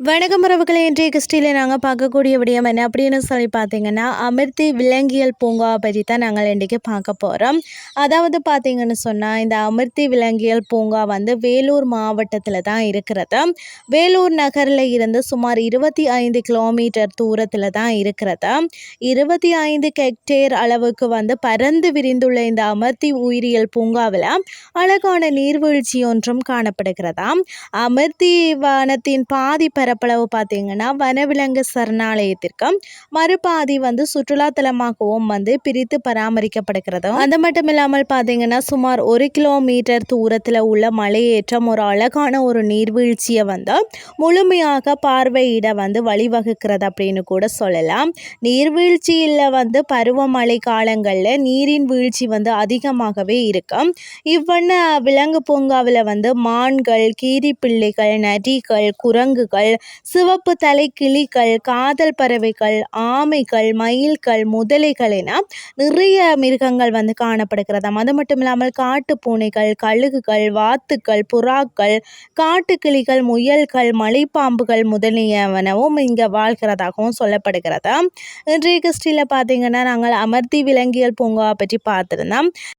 வணக்கம் உறவுகளை இன்றைய கிறிஸ்டியில் நாங்கள் பார்க்கக்கூடிய விடயம் என்ன அப்படின்னு சொல்லி பார்த்தீங்கன்னா அமிர்தி விலங்கியல் பூங்கா பற்றி தான் நாங்கள் இன்றைக்கி பார்க்க போகிறோம் அதாவது பார்த்திங்கன்னு சொன்னால் இந்த அமிர்தி விலங்கியல் பூங்கா வந்து வேலூர் மாவட்டத்தில் தான் இருக்கிறது. வேலூர் நகரில் இருந்து சுமார் இருபத்தி ஐந்து கிலோமீட்டர் தூரத்தில் தான் இருக்கிறது. இருபத்தி ஐந்து ஹெக்டேர் அளவுக்கு வந்து பறந்து விரிந்துள்ள இந்த அமர்த்தி உயிரியல் பூங்காவில் அழகான நீர்வீழ்ச்சி ஒன்றும் காணப்படுகிறதாம். அமிர்தி வனத்தின் பாதி பரப்பளவு பார்த்தீங்கன்னா வனவிலங்கு சரணாலயத்திற்கும் மறுபாதி வந்து சுற்றுலாத்தலமாகவும் வந்து பிரித்து பராமரிக்கப்படுகிறதும். அது மட்டும் இல்லாமல் பார்த்தீங்கன்னா சுமார் ஒரு கிலோமீட்டர் தூரத்தில் உள்ள மலையேற்றம் ஒரு அழகான ஒரு நீர்வீழ்ச்சியை வந்து முழுமையாக பார்வையிட வந்து வழிவகுக்கிறது அப்படின்னு கூட சொல்லலாம். நீர்வீழ்ச்சியில் வந்து பருவமழை காலங்களில் நீரின் வீழ்ச்சி வந்து அதிகமாகவே இருக்கும். இவ்வண்ண விலங்கு பூங்காவில் வந்து மான்கள் கீரிப்பிள்ளைகள் நரிகள் குரங்குகள் சிவப்பு தலை கிளிகள் காதல் பறவைகள் ஆமைகள் மயில்கள் முதலைகள் என நிறைய மிருகங்கள் வந்து காணப்படுகிறதாம் அது மட்டும் இல்லாமல் காட்டு பூனைகள் கழுகுகள் வாத்துக்கள் புறாக்கள் காட்டுக்கிளிகள் முயல்கள் மலைப்பாம்புகள் முதலியவனவும் இங்கே வாழ்கிறதாகவும் சொல்லப்படுகிறதா. இன்றைய கிறிஸ்டியில் பார்த்தீங்கன்னா நாங்கள் அமர்த்தி விலங்கியல் பூங்கா பற்றி பார்த்துருந்தோம்.